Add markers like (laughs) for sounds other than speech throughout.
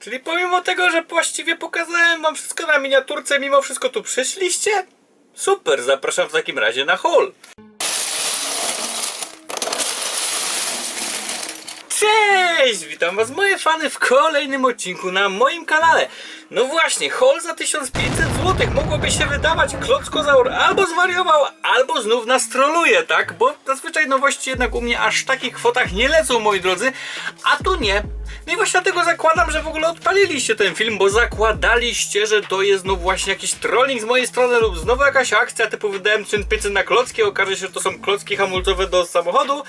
Czyli pomimo tego, że właściwie pokazałem wam wszystko na miniaturce, mimo wszystko tu przyszliście? Super, zapraszam w takim razie na hall. Cześć! Witam was moje fany w kolejnym odcinku na moim kanale. No właśnie, haul za 1500 zł mogłoby się wydawać Klockozaur albo zwariował, albo znów nas troluje, tak? Bo zazwyczaj nowości jednak u mnie aż w takich kwotach nie lecą, moi drodzy, a tu nie. I właśnie dlatego zakładam, że w ogóle odpaliliście ten film, bo zakładaliście, że to jest no właśnie jakiś trolling z mojej strony lub znowu jakaś akcja typu wydałem 1500 na klocki, okaże się, że to są klocki hamulcowe do samochodu,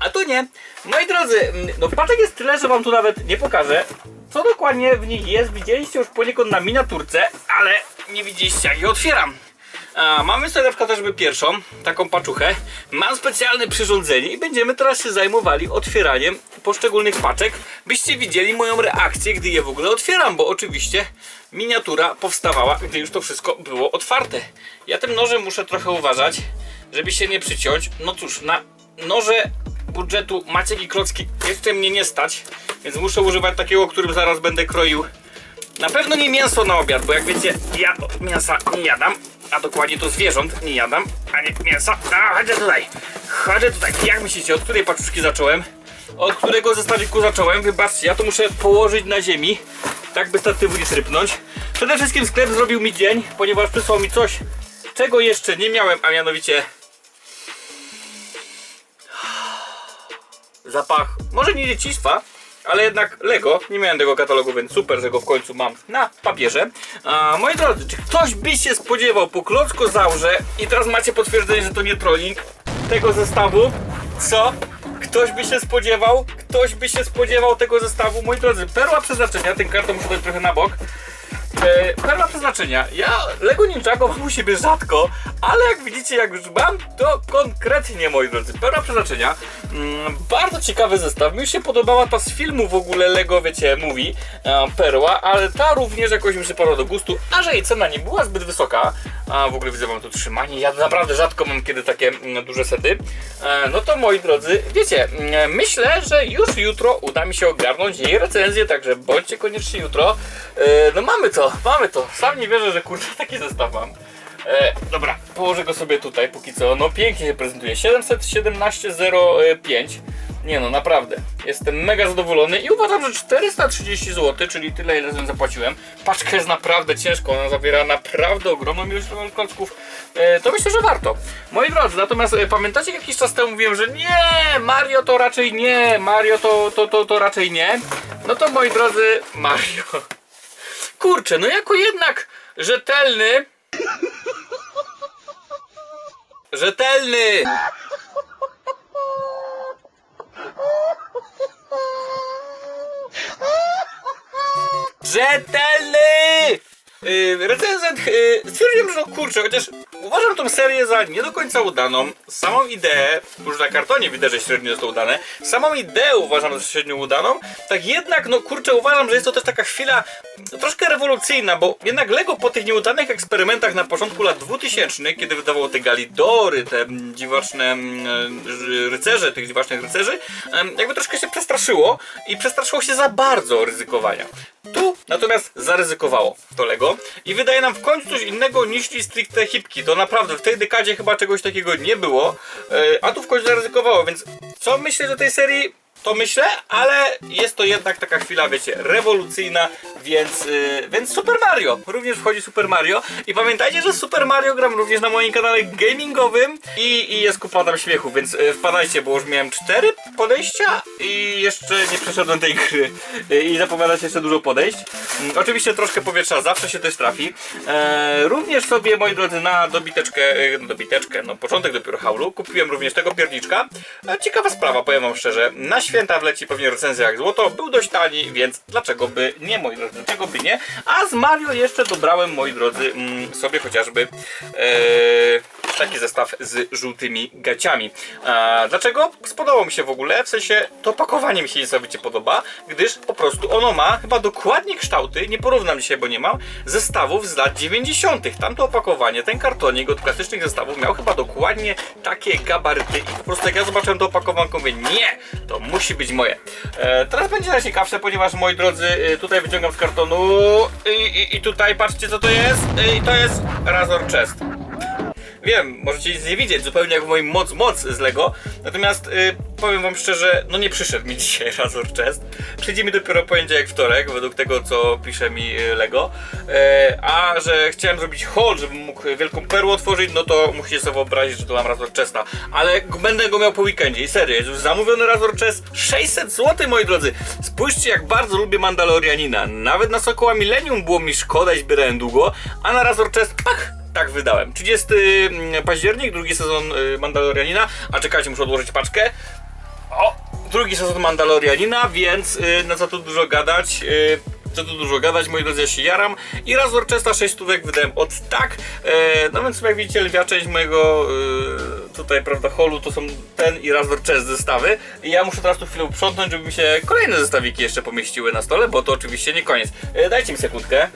a to nie. Moi drodzy, mm, no paczek jest tyle, że wam tu nawet nie pokażę. Co dokładnie w nich jest, widzieliście już poniekąd na miniaturce, ale nie widzieliście jak je otwieram. A, mamy tutaj na przykład chociażby pierwszą, taką paczuchę. Mam specjalne przyrządzenie i będziemy teraz się zajmowali otwieraniem poszczególnych paczek, byście widzieli moją reakcję, gdy je w ogóle otwieram, bo oczywiście miniatura powstawała, gdy już to wszystko było otwarte. Ja tym nożem muszę trochę uważać, żeby się nie przyciąć. No cóż, na noże budżetu Maciek i Klocki jeszcze mnie nie stać, więc muszę używać takiego, którym zaraz będę kroił. Na pewno nie mięso na obiad, bo jak wiecie, ja mięsa nie jadam, a dokładnie to zwierząt nie jadam, a nie mięsa. A, chodzę tutaj, chodzę tutaj. Jak myślicie, od której paczuszki zacząłem? Od którego zestawiku zacząłem? Wybaczcie, ja to muszę położyć na ziemi, tak by statywu nie trypnąć. Przede wszystkim sklep zrobił mi dzień, ponieważ przysłał mi coś, czego jeszcze nie miałem, a mianowicie (sighs) zapach, może nie dzieciństwa, ale jednak Lego. Nie miałem tego katalogu, więc super, że go w końcu mam na papierze. A, moi drodzy, czy ktoś by się spodziewał po klocko zaurze i teraz macie potwierdzenie, że to nie trolling tego zestawu? Co? Ktoś by się spodziewał? Ktoś by się spodziewał tego zestawu? Moi drodzy, perła przeznaczenia, ten karton muszę dać trochę na bok. E, perła przeznaczenia. Ja Lego Ninjago mam u siebie rzadko, ale jak widzicie, jak już mam, to konkretnie, moi drodzy. Perła przeznaczenia. Mm, bardzo ciekawy zestaw. Mi się podobała ta z filmu w ogóle Lego, wiecie, mówi e, Perła, ale ta również jakoś mi przypadła do gustu, a że jej cena nie była zbyt wysoka, a w ogóle widzę mam tu trzymanie, ja naprawdę rzadko mam kiedy takie mm, duże sety, e, no to moi drodzy, wiecie, mm, myślę, że już jutro uda mi się ogarnąć jej recenzję, także bądźcie koniecznie jutro. E, no mamy to, mamy to. Sam nie wierzę, że kurczę taki zestaw mam. E, dobra, położę go sobie tutaj póki co. No pięknie się prezentuje. 717,05. Nie no, naprawdę. Jestem mega zadowolony i uważam, że 430 zł, czyli tyle ile za zapłaciłem. Paczka jest naprawdę ciężka, ona zawiera naprawdę ogromną ilość klocków. E, to myślę, że warto. Moi drodzy, natomiast e, pamiętacie jak jakiś czas temu mówiłem, że nie, Mario to raczej nie, Mario to, to, to, to raczej nie. No to moi drodzy, Mario. Kurczę, no jako jednak rzetelny. Rzetelny! Rzetelny! Yy, recenzent yy, stwierdziłem, że no kurczę, chociaż uważam tą serię za nie do końca udaną. Samą ideę, już na kartonie widać, że średnio jest to udane. Samą ideę uważam za średnio udaną. Tak jednak, no kurczę, uważam, że jest to też taka chwila troszkę rewolucyjna, bo jednak Lego po tych nieudanych eksperymentach na początku lat 2000, kiedy wydawało te galidory, te dziwaczne mm, ry- rycerze, tych dziwacznych rycerzy, jakby troszkę się przestraszyło i przestraszyło się za bardzo ryzykowania. Tu natomiast zaryzykowało to Lego i wydaje nam w końcu coś innego niż stricte hipki. To naprawdę w tej dekadzie chyba czegoś takiego nie było, e, a tu w końcu zaryzykowało, więc co myślę o tej serii? To myślę, ale jest to jednak taka chwila, wiecie, rewolucyjna, więc, yy, więc Super Mario. Również wchodzi Super Mario. I pamiętajcie, że Super Mario gram również na moim kanale gamingowym i, i jest kupa tam śmiechu, więc yy, wpadajcie, bo już miałem cztery podejścia i jeszcze nie przeszedłem tej gry. Yy, I zapowiada się jeszcze dużo podejść. Yy, oczywiście troszkę powietrza zawsze się też trafi. Yy, również sobie, moi drodzy, na dobiteczkę, yy, dobiteczkę, no początek dopiero haulu, kupiłem również tego pierniczka. E, Ciekawa sprawa, powiem wam szczerze. Na święta wleci pewnie recenzja jak złoto. Był dość tani, więc dlaczego by nie, moi drodzy, dlaczego by nie? A z Mario jeszcze dobrałem, moi drodzy, mm, sobie chociażby e, taki zestaw z żółtymi gaciami. A, dlaczego? Spodobał mi się w ogóle, w sensie to pakowanie mi się niesamowicie podoba, gdyż po prostu ono ma chyba dokładnie kształty, nie porównam dzisiaj, bo nie mam, zestawów z lat 90. Tamto opakowanie, ten kartonik od klasycznych zestawów miał chyba dokładnie takie gabaryty i po prostu jak ja zobaczyłem to opakowanko, mówię nie, to musi musi być moje. E, teraz będzie najciekawsze, ponieważ moi drodzy, e, tutaj wyciągam z kartonu i, i, i tutaj patrzcie co to jest. E, I to jest Razor Chest. Wiem, możecie nic nie widzieć, zupełnie jak w moim moc moc z Lego. Natomiast y, powiem wam szczerze, no nie przyszedł mi (laughs) dzisiaj Razor Chest. Przyjdzie mi dopiero poniedziałek, wtorek, według tego co pisze mi y, Lego. E, a że chciałem zrobić haul, żebym mógł wielką perłę otworzyć, no to musicie sobie wyobrazić, że to mam Razor Chesta. Ale będę go miał po weekendzie i serio, jest już zamówiony Razor Chest 600 zł, moi drodzy. Spójrzcie jak bardzo lubię Mandalorianina. Nawet na Sokoła Millennium było mi szkoda i zbierałem długo, a na Razor Chest, pach! Tak wydałem. 30 mm, październik, drugi sezon y, Mandalorianina. A czekajcie, muszę odłożyć paczkę. O! Drugi sezon Mandalorianina, więc y, na co tu dużo gadać. Y, co tu dużo gadać, moi drodzy, ja się jaram. I Razor Chesta 6 stówek wydałem od tak. E, no więc jak widzicie, lwia część mojego y, tutaj, prawda, holu to są ten i Razor Chest zestawy. I ja muszę teraz tu chwilę uprzątnąć, żeby mi się kolejne zestawiki jeszcze pomieściły na stole, bo to oczywiście nie koniec. E, dajcie mi sekundkę.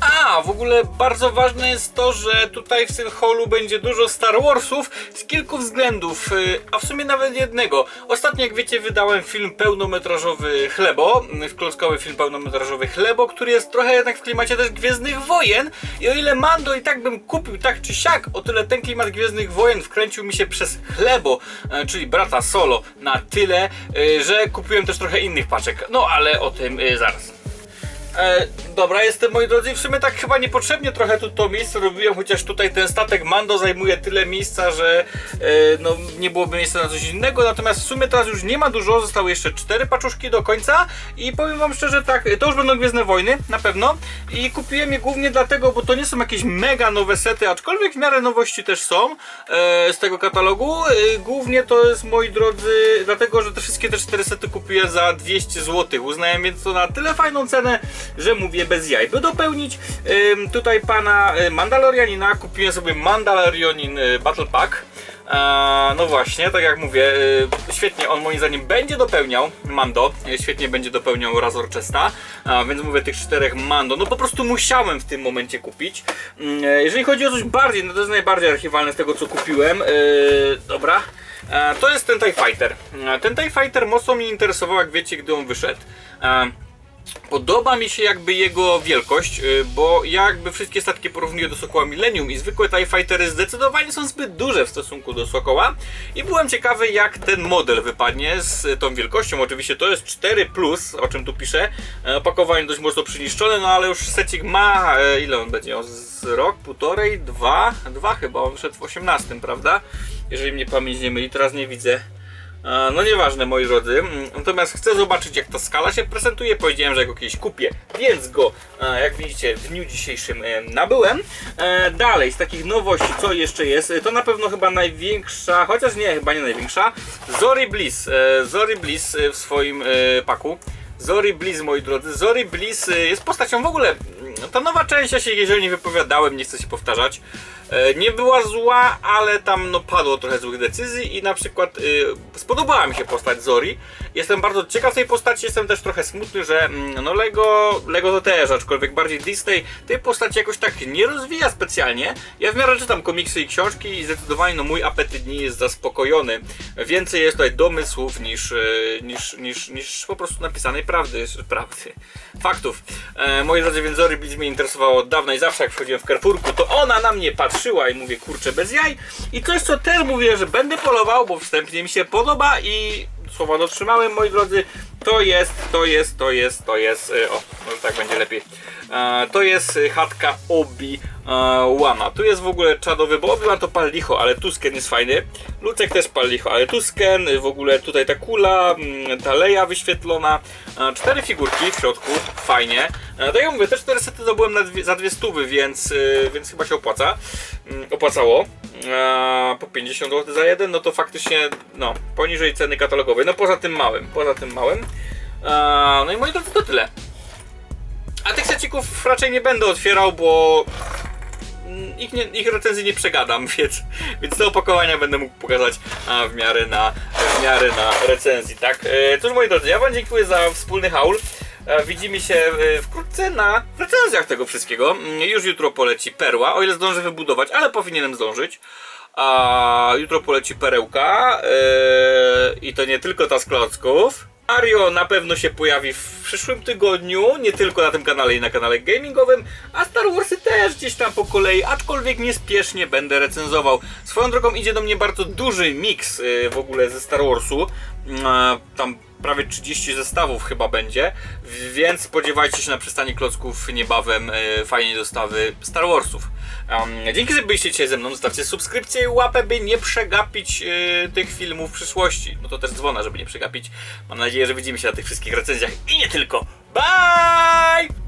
A, w ogóle bardzo ważne jest to, że tutaj w tym holu będzie dużo Star Warsów z kilku względów, y, a w sumie nawet jednego. Ostatnio, jak wiecie, wydałem film pełnometrażowy Chlebo, y, klockowy film pełnometrażowy Chlebo, który jest trochę jednak w klimacie też Gwiezdnych Wojen i o ile Mando i tak bym kupił tak czy siak, o tyle ten klimat Gwiezdnych Wojen wkręcił mi się przez Chlebo, y, czyli brata Solo, na tyle, że kupiłem też trochę innych paczek. No ale o tym zaraz. Dobra, jestem moi drodzy, w sumie tak chyba niepotrzebnie trochę tu to miejsce robiłem, chociaż tutaj ten statek Mando zajmuje tyle miejsca, że e, no, nie byłoby miejsca na coś innego, natomiast w sumie teraz już nie ma dużo, zostały jeszcze cztery paczuszki do końca i powiem wam szczerze tak, to już będą Gwiezdne Wojny, na pewno. I kupiłem je głównie dlatego, bo to nie są jakieś mega nowe sety, aczkolwiek w miarę nowości też są e, z tego katalogu, e, głównie to jest moi drodzy, dlatego, że te wszystkie te cztery sety kupiłem za 200 zł, uznałem więc to na tyle fajną cenę, że mówię bez jaj. By dopełnić tutaj pana y, Mandalorianina, kupiłem sobie Mandalorianin y, Battle Pack. A, no właśnie, tak jak mówię, y, świetnie on moim zdaniem będzie dopełniał Mando, świetnie będzie dopełniał Razor Chesta, więc mówię tych czterech Mando, no po prostu musiałem w tym momencie kupić. Mm, y, jeżeli chodzi o coś bardziej, no to jest najbardziej archiwalne z tego co kupiłem, dobra. E, To jest ten TIE Fighter. E, Ten TIE Fighter mocno mnie interesował, jak wiecie, gdy on wyszedł. Podoba mi się jakby jego wielkość, y, bo ja jakby wszystkie statki porównuję do Sokoła Millennium i zwykłe TIE Fightery zdecydowanie są zbyt duże w stosunku do Sokoła i byłem ciekawy jak ten model wypadnie z tą wielkością. Oczywiście to jest 4+, o czym tu piszę. E, Opakowanie dość mocno przyniszczone, no ale już secik ma, e, ile on będzie? O, Z rok, półtorej, dwa? Dwa chyba, on wyszedł w 18, prawda? Jeżeli mnie pamięć nie myli, teraz nie widzę. No nieważne moi drodzy, Mm, natomiast chcę zobaczyć jak ta skala się prezentuje, powiedziałem, że go kiedyś kupię, więc go jak widzicie w dniu dzisiejszym e, nabyłem. E, Dalej z takich nowości co jeszcze jest, E, to na pewno chyba największa, chociaż nie, chyba nie największa, Zori Bliss, Zori Bliss w swoim paku. Zori Bliss, moi drodzy. Zori Bliss jest postacią w ogóle. mm, Ta nowa część, ja się jeżeli nie wypowiadałem, nie chcę się powtarzać. E, Nie była zła, ale tam no padło trochę złych decyzji i na przykład y, spodobała mi się postać Zori. Jestem bardzo ciekaw tej postaci, jestem też trochę smutny, że mm, no Lego, Lego to też, aczkolwiek bardziej Disney tej postaci jakoś tak nie rozwija specjalnie. Ja w miarę czytam komiksy i książki i zdecydowanie no mój apetyt nie jest zaspokojony. Więcej jest tutaj domysłów niż, y, niż, niż, niż po prostu napisanej prawdy, (laughs) prawdy, faktów. E, moi drodzy, więc Zori Blitz mnie interesowało od dawna i zawsze jak wchodziłem w Carrefourku, to ona na mnie patrzyła i mówię, kurczę, bez jaj. I coś, co też mówię, że będę polował, bo wstępnie mi się podoba i słowa dotrzymałem, moi drodzy, to jest, to jest, to jest, to jest, e, o, może tak będzie lepiej. E, to jest e, chatka Obi Łama. Tu jest w ogóle czadowy, bo Obi-Wan to pal licho, ale Tusken jest fajny. Lucek też pal licho, ale Tusken, y, w ogóle tutaj ta kula, mm, ta leja wyświetlona. E, Cztery figurki w środku, fajnie. E, Tak jak mówię, te cztery sety zdobyłem na dwie, za dwie stówy, więc, y, więc chyba się opłaca. Mm, Opłacało. Po 50 zł za jeden, no to faktycznie, no, poniżej ceny katalogowej. No poza tym małym, poza tym małym. No i moi drodzy, to tyle. A tych secików raczej nie będę otwierał, bo mm, ich, nie, ich recenzji nie przegadam, (laughs) więc, więc te opakowania będę mógł pokazać a, w, miarę na, w miarę na recenzji, tak? E, cóż moi drodzy, ja wam dziękuję za wspólny haul. E, Widzimy się e, wkrótce na recenzjach tego wszystkiego. Mm, Już jutro poleci perła, o ile zdążę wybudować, ale powinienem zdążyć. A jutro poleci perełka yy, i to nie tylko ta z klocków. Mario na pewno się pojawi w przyszłym tygodniu, nie tylko na tym kanale i na kanale gamingowym, a Star Warsy też gdzieś tam po kolei, aczkolwiek niespiesznie będę recenzował. Swoją drogą idzie do mnie bardzo duży miks yy, w ogóle ze Star Warsu, yy, tam prawie 30 zestawów chyba będzie, więc spodziewajcie się na przystanie klocków niebawem yy, fajnej dostawy Star Warsów. Um, dzięki, że byliście dzisiaj ze mną. Zostawcie subskrypcję i łapę, by nie przegapić yy, tych filmów w przyszłości. No to też dzwona, żeby nie przegapić. Mam nadzieję, że widzimy się na tych wszystkich recenzjach i nie tylko. Bye!